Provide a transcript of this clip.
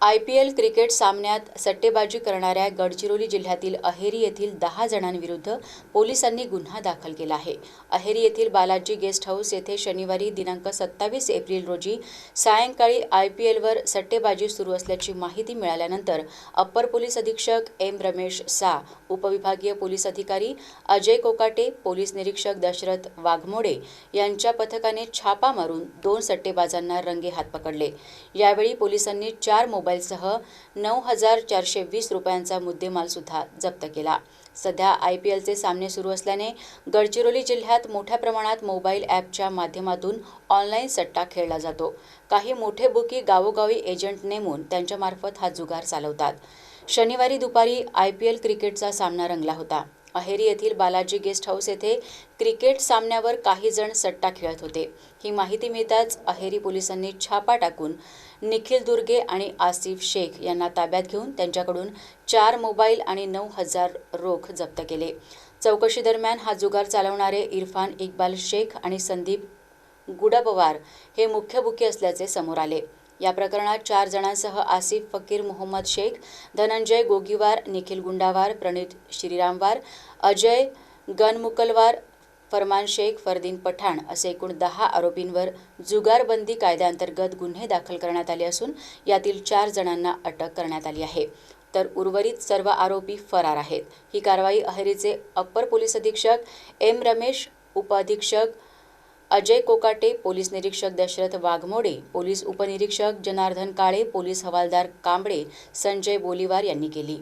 I P L cricket सामन्यात सट्टेबाजी करणाऱ्या गडचिरोली जिल्ह्यातील अहेरी येथील दहा जणांविरुद्ध पोलिसांनी गुन्हा दाखल केला आहे. अहेरी येथील बालाजी गेस्ट हाऊस येथे शनिवारी दिनांक सत्तावीस एप्रिल रोजी सायंकाळी आय पी एलवर सट्टेबाजी सुरू असल्याची माहिती मिळाल्यानंतर अप्पर पोलीस अधीक्षक एम रमेश सा उपविभागीय पोलीस अधिकारी अजय कोकाटे पोलीस निरीक्षक दशरथ वाघमोडे यांच्या पथकाने छापा मारून दोन सट्टेबाजांना रंगेहात पकडले. यावेळी पोलिसांनी चार मोबाईलसह नऊ हजार चारशे वीस रुपयांचा मुद्देमालसुद्धा जप्त केला. सध्या आय पी एलचे सामने सुरू असल्याने गडचिरोली जिल्ह्यात मोठ्या प्रमाणात मोबाईल ॲपच्या माध्यमातून ऑनलाईन सट्टा खेळला जातो. काही मोठे बुकी गावोगावी एजंट नेमून त्यांच्यामार्फत हा जुगार चालवतात. शनिवारी दुपारी आय पी एल क्रिकेटचा सामना रंगला होता. अहेरी येथील बालाजी गेस्ट हाऊस येथे क्रिकेट सामन्यावर काही जण सट्टा खेळत होते. ही माहिती मिळताच अहेरी पोलिसांनी छापा टाकून निखिल दुर्गे आणि आसिफ शेख यांना ताब्यात घेऊन त्यांच्याकडून चार मोबाईल आणि नऊ हजार रोख जप्त केले. चौकशी दरम्यान हा जुगार चालवणारे इरफान इक्बाल शेख आणि संदीप गुडापवार हे मुख्य बुकी असल्याचे समोर आले. या प्रकरणात चार जणांसह आसिफ फकीर मोहम्मद शेख धनंजय गोगीवार निखिल गुंडावार प्रणित श्रीरामवार अजय गनमुकलवार फरमान शेख फरदीन पठाण असे एकूण दहा आरोपींवर जुगारबंदी कायद्याअंतर्गत गुन्हे दाखल करण्यात आले असून यातील चार जणांना अटक करण्यात आली आहे. तर उर्वरित सर्व आरोपी फरार आहेत. ही कारवाई अहेरीचे अप्पर पोलीस अधीक्षक एम रमेश उपअधीक्षक अजय कोकाटे पोलीस निरीक्षक दशरथ वाघमोडे पोलीस उपनिरीक्षक जनार्दन काळे पोलीस हवालदार कांबळे संजय बोलीवार यांनी केली.